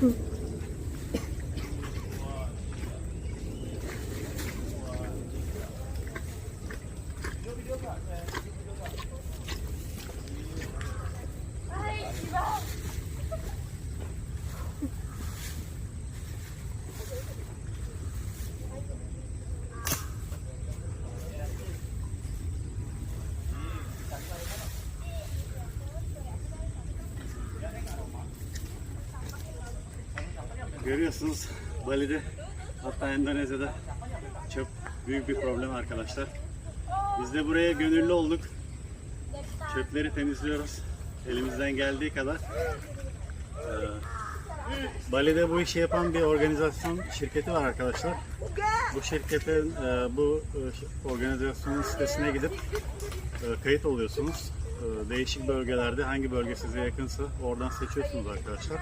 嗯。Görüyorsunuz Bali'de hatta Endonezya'da çok büyük bir problem arkadaşlar. Biz de buraya gönüllü olduk. Çöpleri temizliyoruz. Elimizden geldiği kadar. Ee, Bali'de bu işi yapan bir organizasyon şirketi var arkadaşlar. Bu şirketin e, bu e, organizasyonun sitesine gidip e, kayıt oluyorsunuz. E, değişik bölgelerde hangi bölge size yakınsa oradan seçiyorsunuz arkadaşlar.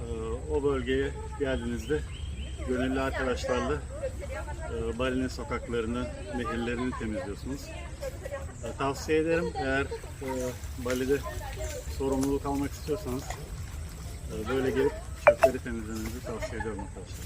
Ee, o bölgeye geldiğinizde gönüllü arkadaşlarla e, Bali'nin sokaklarını, nehirlerini temizliyorsunuz. E, Tavsiye ederim eğer e, Bali'de sorumluluk almak istiyorsanız e, böyle gelip çöpleri temizlemenizi tavsiye ediyorum arkadaşlar.